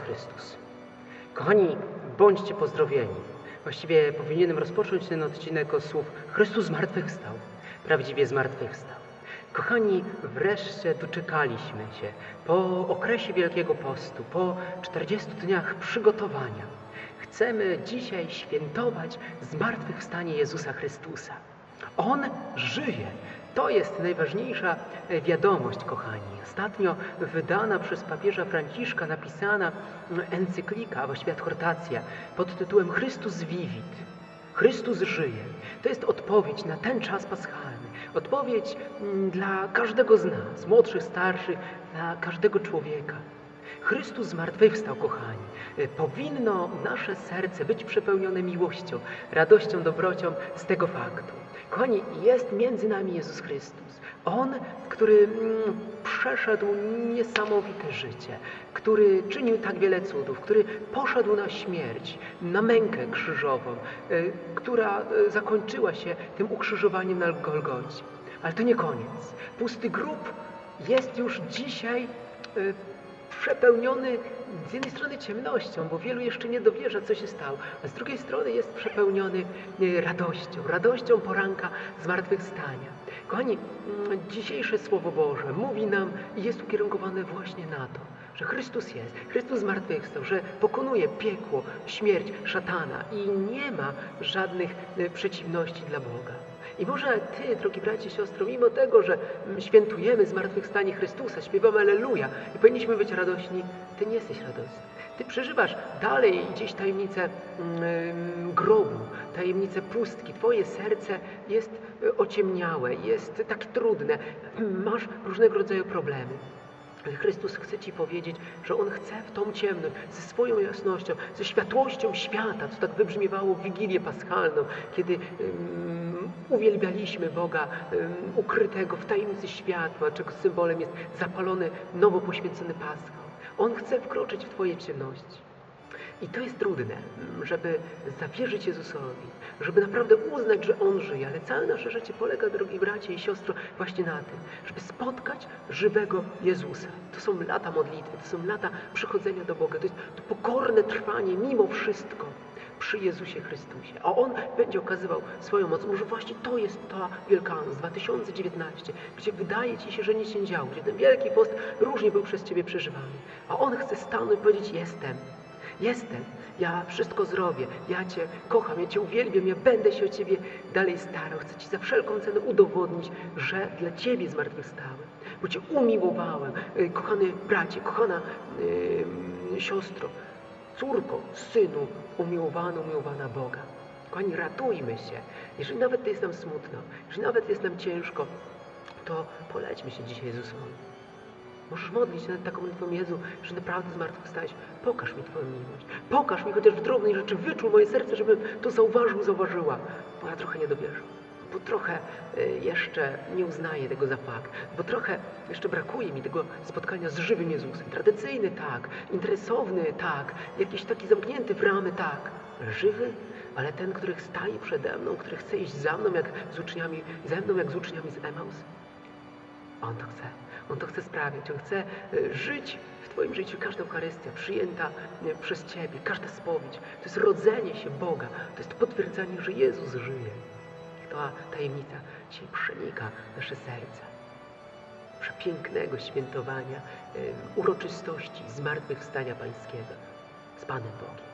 Chrystus. Kochani, bądźcie pozdrowieni. Właściwie powinienem rozpocząć ten odcinek od słów Chrystus zmartwychwstał. Prawdziwie zmartwychwstał. Kochani, wreszcie doczekaliśmy się po okresie Wielkiego Postu, po 40 dniach przygotowania. Chcemy dzisiaj świętować zmartwychwstanie Jezusa Chrystusa. On żyje. To jest najważniejsza e, wiadomość, kochani. Ostatnio wydana przez papieża Franciszka, napisana mm, encyklika, a właściwie adhortacja pod tytułem Chrystus vivit. Chrystus żyje. To jest odpowiedź na ten czas paschalny. Odpowiedź mm, dla każdego z nas, młodszych, starszych, dla każdego człowieka. Chrystus zmartwychwstał, kochani. E, Powinno nasze serce być przepełnione miłością, radością, dobrocią z tego faktu. Kochani, jest między nami Jezus Chrystus. On, który mm, przeszedł niesamowite życie, który czynił tak wiele cudów, który poszedł na śmierć, na mękę krzyżową, y, która y, zakończyła się tym ukrzyżowaniem na Golgocie. Ale to nie koniec. Pusty grób jest już dzisiaj y, przepełniony z jednej strony ciemnością, bo wielu jeszcze nie dowierza, co się stało, a z drugiej strony jest przepełniony e, radością, radością poranka zmartwychwstania. Kochani, mm, dzisiejsze Słowo Boże mówi nam i jest ukierunkowane właśnie na to, że Chrystus jest, Chrystus zmartwychwstał, że pokonuje piekło, śmierć, szatana i nie ma żadnych e, przeciwności dla Boga. I może Ty, drogi bracie, siostro, mimo tego, że mm, świętujemy zmartwychwstanie Chrystusa, śpiewamy Aleluja i powinniśmy być radośni, Ty nie jesteś radosny. Ty przeżywasz dalej gdzieś tajemnicę mm, grobu, tajemnicę pustki. Twoje serce jest e, ociemniałe, jest tak trudne, masz różnego rodzaju problemy. Chrystus chce Ci powiedzieć, że On chce w tą ciemność, ze swoją jasnością, ze światłością świata, co tak wybrzmiewało w Wigilię Paschalną, kiedy uwielbialiśmy Boga um, ukrytego w tajemnicy światła, czego symbolem jest zapalony, nowo poświęcony Paschał. On chce wkroczyć w Twoje ciemności. I to jest trudne, żeby zawierzyć Jezusowi, żeby naprawdę uznać, że On żyje, ale całe nasze życie polega, drogi bracie i siostro, właśnie na tym, żeby spotkać żywego Jezusa. To są lata modlitwy, to są lata przychodzenia do Boga, to jest to pokorne trwanie mimo wszystko przy Jezusie Chrystusie. A On będzie okazywał swoją moc. Może właśnie to jest ta Wielkanoc 2019, gdzie wydaje Ci się, że nic się nie działo, gdzie ten Wielki Post różnie był przez Ciebie przeżywany. A On chce stanąć i powiedzieć, jestem. Jestem, ja wszystko zrobię, ja Cię kocham, ja Cię uwielbiam, ja będę się o Ciebie dalej starał. Chcę Ci za wszelką cenę udowodnić, że dla Ciebie zmartwychwstałem, bo Cię umiłowałem. Y, Kochany bracie, kochana yy, siostro, córko, synu, umiłowany, umiłowana Boga. Kochani, ratujmy się. Jeżeli nawet jest nam smutno, jeżeli nawet jest nam ciężko, to polećmy się dzisiaj Jezusowi. Możesz modlić się nad taką modlitwą, Jezu, że naprawdę zmartwychwstałeś. Pokaż mi Twoją miłość. Pokaż mi chociaż w drobnej rzeczy. Wyczuł moje serce, żebym to zauważył, zauważyła. Bo ja trochę nie dowierzam. Bo trochę y, jeszcze nie uznaję tego za fakt. Bo trochę jeszcze brakuje mi tego spotkania z żywym Jezusem. Tradycyjny tak, interesowny tak, jakiś taki zamknięty w ramy tak. Żywy, ale ten, który staje przede mną, który chce iść za mną, jak z uczniami, ze mną, jak z uczniami z Emaus. On to chce. On to chce sprawiać. On chce e, żyć w Twoim życiu. Każda Eucharystia przyjęta e, przez Ciebie, każda spowiedź. To jest rodzenie się Boga. To jest potwierdzanie, że Jezus żyje. Ta tajemnica dzisiaj przenika nasze serca. Przepięknego świętowania, uroczystości zmartwychwstania Pańskiego z Panem Bogiem.